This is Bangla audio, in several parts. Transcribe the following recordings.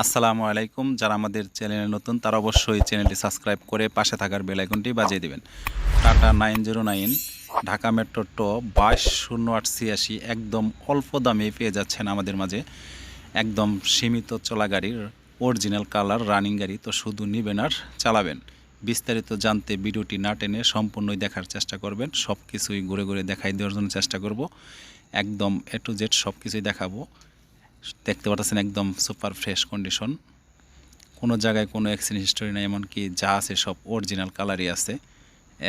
আসসালামু আলাইকুম। যারা আমাদের চ্যানেলে নতুন, তারা অবশ্যই চ্যানেলটি সাবস্ক্রাইব করে পাশে থাকার বেল আইকনটি বাজিয়ে দেবেন। Tata nine zero nine, Dhaka metro ট বাইশ শূন্য আট ছিয়াশি, একদম অল্প দামে পেয়ে যাচ্ছেন আমাদের মাঝে। একদম সীমিত চলা গাড়ির অরিজিনাল কালার রানিং গাড়ি, তো শুধু নেবেন আর চালাবেন। বিস্তারিত জানতে ভিডিওটি না টেনে সম্পূর্ণই দেখার চেষ্টা করবেন। সব কিছুই ঘুরে ঘুরে দেখাই দেওয়ার জন্য চেষ্টা করব। একদম এ টু জেড সব কিছুই দেখাবো। দেখতে পাচ্ছেন একদম সুপার ফ্রেশ কন্ডিশন। কোনো জায়গায় কোনো অ্যাক্সিডেন্ট হিস্টোরি নাই, এমনকি যা আছে সব অরিজিনাল কালারই আছে।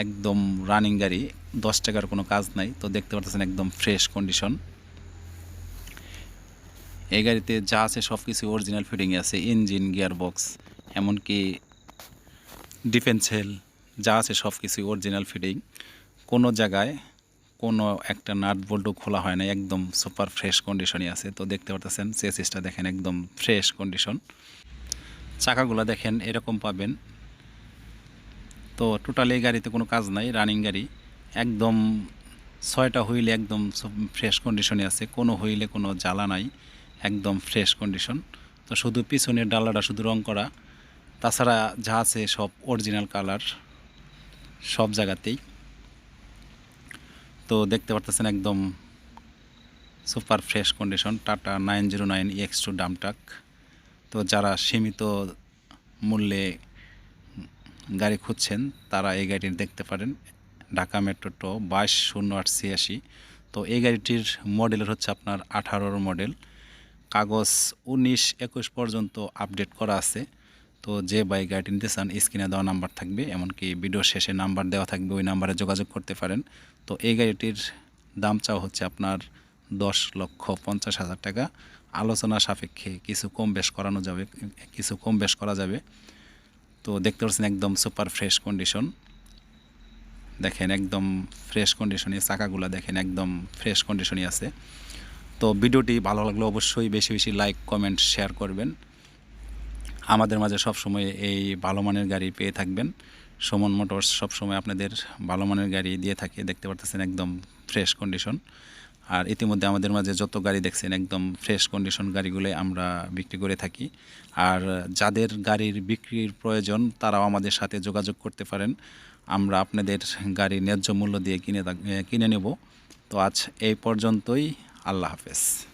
একদম রানিং গাড়ি, দশ টাকার কোনো কাজ নাই, তো দেখতে পাচ্ছেন একদম ফ্রেশ কন্ডিশন এই গাড়িতে যা আছে সব কিছু অরিজিনাল ফিটিংয়ে আছে ইঞ্জিন গিয়ার বক্স এমনকি ডিফেন্স হেল যা আছে সব কিছুই অরিজিনাল ফিটিং কোনো জায়গায় কোনো একটা নাট বোল্টও খোলা হয় না একদম সুপার ফ্রেশ কন্ডিশনই আছে। তো দেখতে পারতেছেন চেসিসটা দেখেন একদম ফ্রেশ কন্ডিশন। চাকাগুলো দেখেন এরকম পাবেন। তো টোটালি গাড়িতে কোনো কাজ নাই, রানিং গাড়ি। একদম ছয়টা হুইলে একদম ফ্রেশ কন্ডিশনে আছে, কোনো হুইলে কোনো জ্বালা নাই, একদম ফ্রেশ কন্ডিশন। তো শুধু পিছনের ডালাটা শুধু রং করা, তাছাড়া যা আছে সব অরিজিনাল কালার সব জায়গাতেই। তো দেখতে পারতেছেন একদম super fresh condition, Tata nine zero nine X two ডামটাক তো যারা সীমিত মূল্যে গাড়ি খুঁজছেন, তারা এই গাড়িটি দেখতে পারেন। ঢাকা মেট্রো টো বাইশ শূন্য আট ছিয়াশি। তো এই গাড়িটির মডেলের হচ্ছে আপনার আঠারোর মডেল। কাগজ উনিশ একুশ পর্যন্ত আপডেট করা আছে। তো যে বাইক গাড়িটি নিতে চান স্ক্রিনে দেওয়া নাম্বার থাকবে, এমনকি ভিডিও শেষে নাম্বার দেওয়া থাকবে, ওই নাম্বারে যোগাযোগ করতে পারেন। তো এই গাড়িটির দাম চাও হচ্ছে আপনার দশ লক্ষ পঞ্চাশ হাজার টাকা। আলোচনা সাপেক্ষে কিছু কম বেশ করানো যাবে, কিছু কম বেশ করা যাবে। তো দেখতে পাচ্ছেন একদম সুপার ফ্রেশ কন্ডিশন দেখেন একদম ফ্রেশ কন্ডিশনে চাকাগুলো দেখেন একদম ফ্রেশ কন্ডিশনই আছে। তো ভিডিওটি ভালো লাগলে অবশ্যই বেশি বেশি লাইক কমেন্ট শেয়ার করবেন। আমাদের মাঝে সবসময় এই ভালো মানের গাড়ি পেয়ে থাকবেন। সুমন মোটরস সবসময় আপনাদের ভালো মানের গাড়ি দিয়ে থাকে, দেখতে পারতেছেন একদম ফ্রেশ কন্ডিশন। আর ইতিমধ্যে আমাদের মাঝে যত গাড়ি দেখছেন, একদম ফ্রেশ কন্ডিশন গাড়িগুলো আমরা বিক্রি করে থাকি। আর যাদের গাড়ির বিক্রির প্রয়োজন, তারাও আমাদের সাথে যোগাযোগ করতে পারেন। আমরা আপনাদের গাড়ি ন্যায্য মূল্য দিয়ে কিনে কিনে নেব। তো আজ এই পর্যন্তই, আল্লাহ হাফেজ।